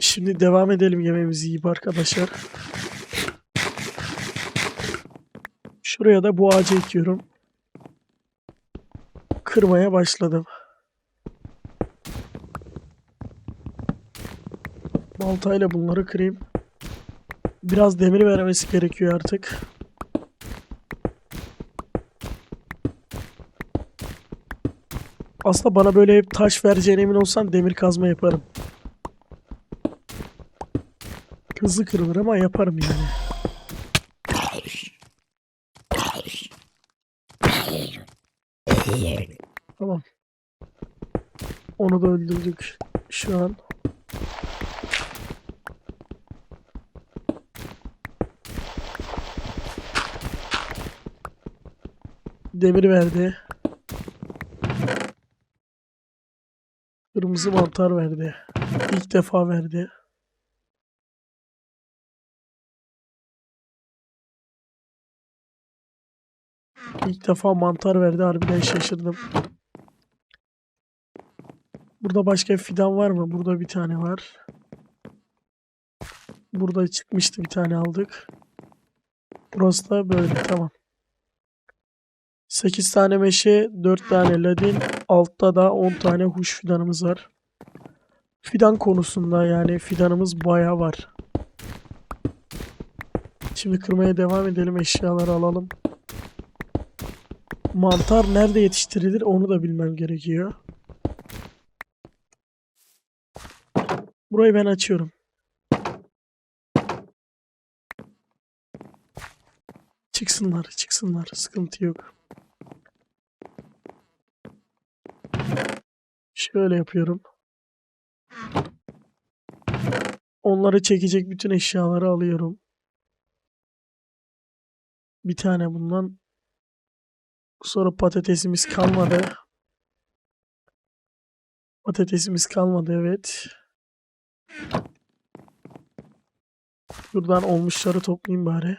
Şimdi devam edelim yemeğimizi yiyip arkadaşlar. Şuraya da bu ağacı ekiyorum. Kırmaya başladım. Baltayla bunları kırayım. Biraz demir vermesi gerekiyor artık. Aslında bana böyle hep taş vereceğine emin olsan demir kazma yaparım. Hızlı kırılır ama yaparım yani. Tamam. Onu da öldürdük şu an. Demir verdi. Kırmızı mantar verdi. İlk defa verdi. İlk defa mantar verdi. Harbiden şaşırdım. Burada başka fidan var mı? Burada bir tane var. Burada çıkmıştı bir tane aldık. Burası da böyle. Tamam. 8 tane meşe, 4 tane ladin, altta da 10 tane huş fidanımız var. Fidan konusunda yani fidanımız bayağı var. Şimdi kırmaya devam edelim. Eşyaları alalım. Mantar nerede yetiştirilir onu da bilmem gerekiyor. Burayı ben açıyorum. Çıksınlar, çıksınlar. Sıkıntı yok. Şöyle yapıyorum. Onları çekecek bütün eşyaları alıyorum. Bir tane bundan. Sonra patatesimiz kalmadı. Patatesimiz kalmadı evet. Buradan olmuşları toplayayım bari.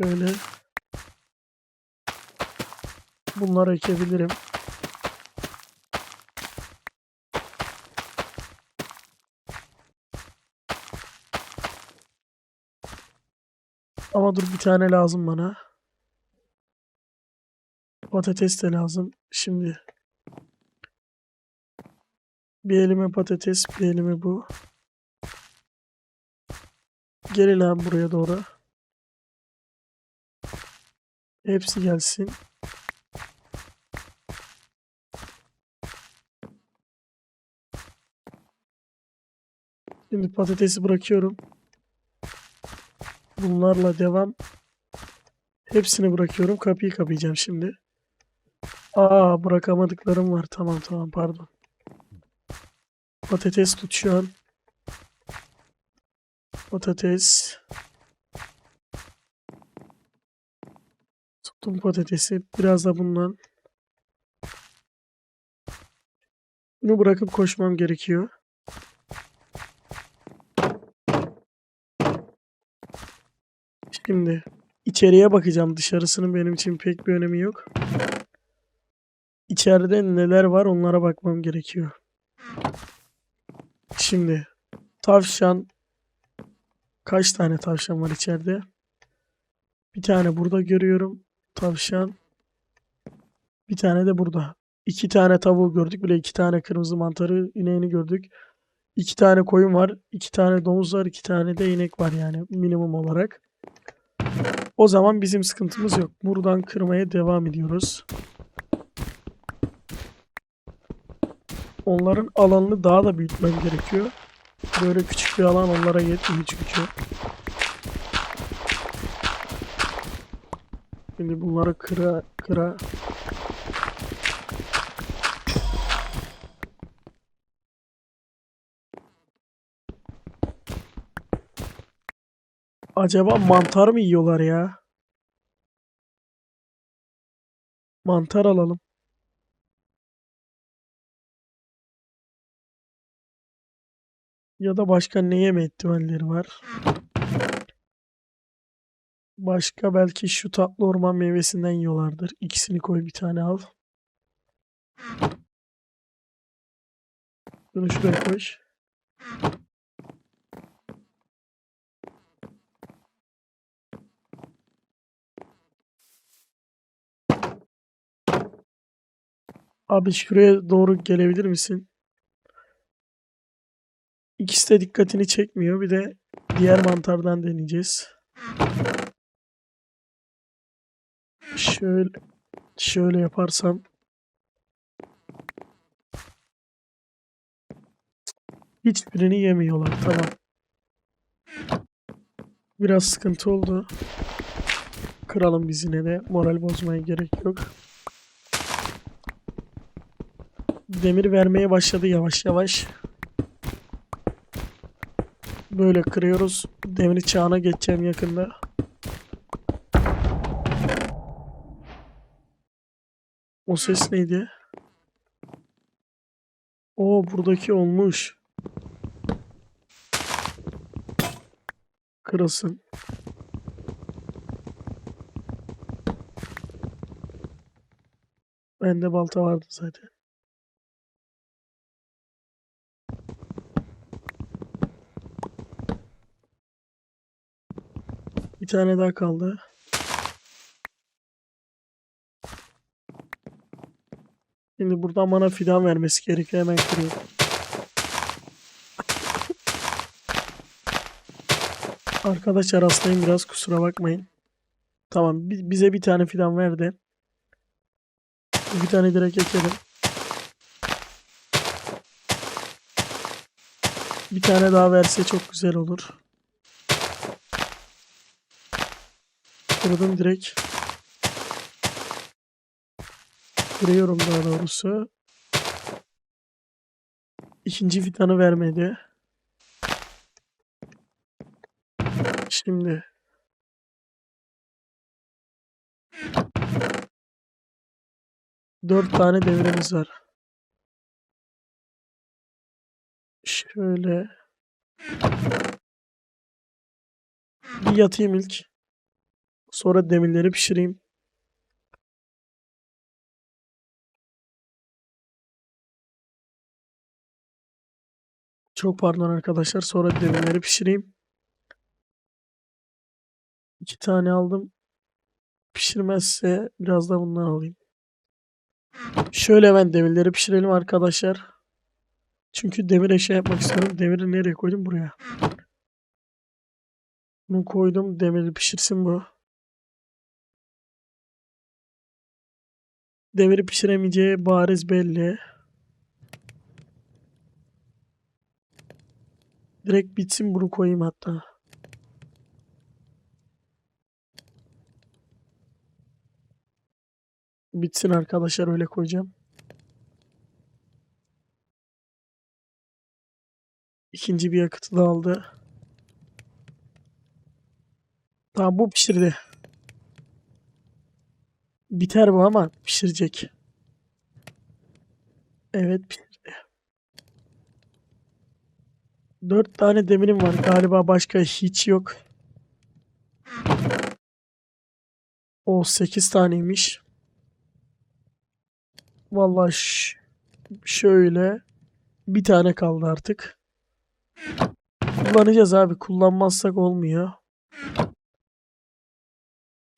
Böyle. Bunları ekebilirim. Ama dur bir tane lazım bana. Patates de lazım. Şimdi bir elime patates, bir elime bu. Gelin abi buraya doğru. Hepsi gelsin. Şimdi patatesi bırakıyorum. Bunlarla devam. Hepsini bırakıyorum. Kapıyı kapayacağım şimdi. Aa bırakamadıklarım var. Tamam tamam pardon. Patates tut şu an. Patates. Tuttum patatesi. Biraz da bundan. Bunu bırakıp koşmam gerekiyor. Şimdi içeriye bakacağım. Dışarısının benim için pek bir önemi yok. İçeride neler var onlara bakmam gerekiyor. Şimdi tavşan kaç tane tavşan var içeride? Bir tane burada görüyorum. Tavşan. Bir tane de burada. İki tane tavuğu gördük bile. iki tane kırmızı mantarı ineğini gördük. İki tane koyun var. iki tane domuz var. iki tane de inek var yani minimum olarak. O zaman bizim sıkıntımız yok. Buradan kırmaya devam ediyoruz. Onların alanını daha da büyütmem gerekiyor. Böyle küçük bir alan onlara yetmiyor çünkü. Şimdi bunları kıra kıra Acaba mantar mı yiyorlar ya? Mantar alalım. Ya da başka ne yeme ihtimalleri var? Başka belki şu tatlı orman meyvesinden yiyorlardır. İkisini koy bir tane al. Bunu şuraya koy. Abi şuraya doğru gelebilir misin? İkisi de dikkatini çekmiyor. Bir de diğer mantardan deneyeceğiz. Şöyle şöyle yaparsam hiçbirini yemiyorlar. Tamam. Biraz sıkıntı oldu. Kıralım biz yine de. Moral bozmaya gerek yok. Demir vermeye başladı yavaş yavaş. Böyle kırıyoruz. Demir çağına geçeceğim yakında. O ses neydi? O buradaki olmuş. Kırılsın. Bende balta vardı zaten. Bir tane daha kaldı. Şimdi buradan bana fidan vermesi gerekiyor. Hemen kırıyorum. Arkadaşlar hastayım biraz kusura bakmayın. Tamam bi- bize bir tane fidan verdi. Bir tane direkt ekelim. Bir tane daha verse çok güzel olur. Kırdım direkt. Kırıyorum daha doğrusu. İkinci fidanı vermedi. Şimdi. Dört tane devremiz var. Şöyle. Bir yatayım ilk. Sonra demirleri pişireyim. Çok pardon arkadaşlar. Sonra demirleri pişireyim. İki tane aldım. Pişirmezse biraz da bundan alayım. Şöyle hemen demirleri pişirelim arkadaşlar. Çünkü demir eşya yapmak istiyorum. Demiri nereye koydum? Buraya. Bunu koydum. Demiri pişirsin bu. Demiri pişiremeyeceği bariz belli. Direkt bitsin bunu koyayım hatta. Bitsin arkadaşlar öyle koyacağım. İkinci bir yakıtı da aldı. Tamam bu pişirdi. Biter bu ama pişirecek. Evet pişirdi. Dört tane demirim var. Galiba başka hiç yok. O sekiz taneymiş. Vallahi şöyle bir tane kaldı artık. Kullanacağız abi. Kullanmazsak olmuyor.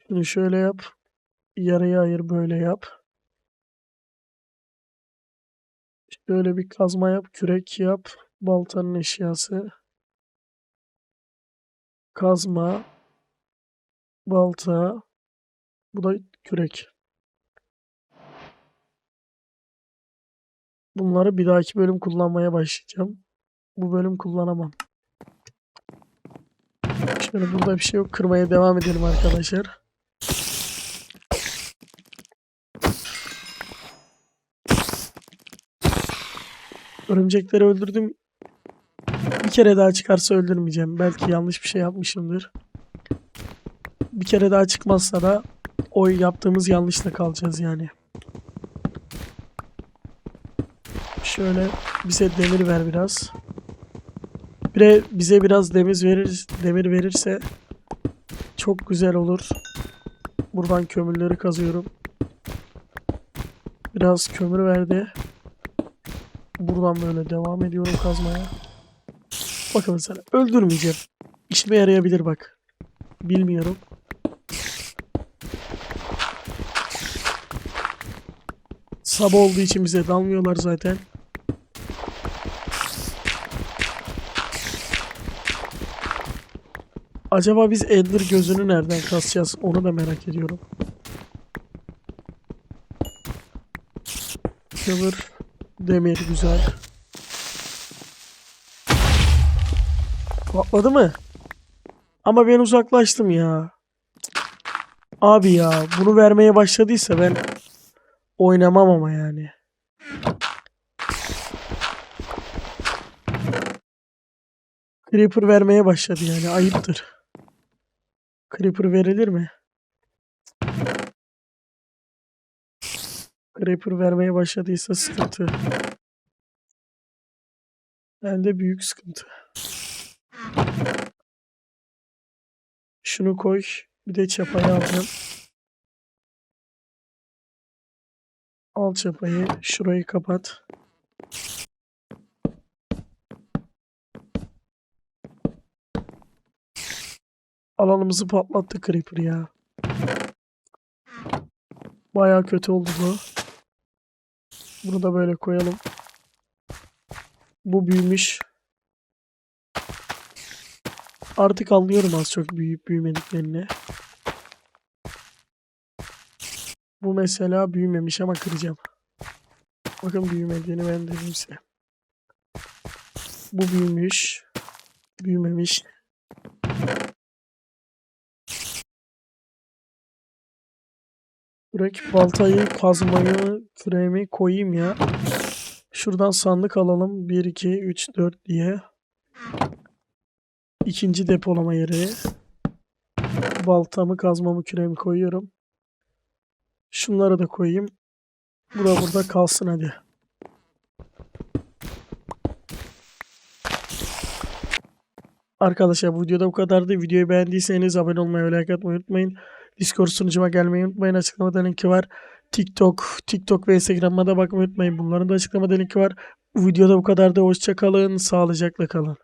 Şunu şöyle yap. Yarıya ayır böyle yap. Şöyle bir kazma yap. Kürek yap. Baltanın eşyası. Kazma. Balta. Bu da kürek. Bunları bir dahaki bölüm kullanmaya başlayacağım. Bu bölüm kullanamam. Şöyle burada bir şey yok. Kırmaya devam edelim arkadaşlar. Örümcekleri öldürdüm. Bir kere daha çıkarsa öldürmeyeceğim. Belki yanlış bir şey yapmışımdır. Bir kere daha çıkmazsa da o yaptığımız yanlışla kalacağız yani. Şöyle bize demir ver biraz. Bir de bize biraz demir verir, demir verirse çok güzel olur. Buradan kömürleri kazıyorum. Biraz kömür verdi. Buradan böyle devam ediyorum kazmaya. Bakın mesela öldürmeyeceğim. İşime yarayabilir bak. Bilmiyorum. Sabah olduğu için bize dalmıyorlar zaten. Acaba biz Ender gözünü nereden kasacağız? Onu da merak ediyorum. Kömür, demir güzel. Patladı mı? Ama ben uzaklaştım ya. Abi ya bunu vermeye başladıysa ben oynamam ama yani. Creeper vermeye başladı yani ayıptır. Creeper verilir mi? Creeper vermeye başladıysa sıkıntı. Bende büyük sıkıntı. Şunu koy. Bir de çapayı alacağım. Al çapayı. Şurayı kapat. Alanımızı patlattı Creeper ya. Baya kötü oldu bu. Bunu da böyle koyalım. Bu büyümüş. Artık anlıyorum az çok büyüyüp büyümediklerini. Bu mesela büyümemiş ama kıracağım. Bakın büyümediğini ben dedim size. Bu büyümüş. Büyümemiş. Direkt baltayı, kazmayı, küreğimi koyayım ya. Şuradan sandık alalım. 1, 2, 3, 4 diye. İkinci depolama yeri. Baltamı, kazmamı, küreğimi koyuyorum. Şunları da koyayım. Bura burada kalsın hadi. Arkadaşlar bu videoda bu kadardı. Videoyu beğendiyseniz abone olmayı ve like atmayı unutmayın. Discord sunucuma gelmeyi unutmayın. Açıklamada linki var. TikTok, TikTok ve Instagram'a da bakmayı unutmayın. Bunların da açıklamada linki var. Bu videoda bu kadardı. Hoşça kalın. Sağlıcakla kalın.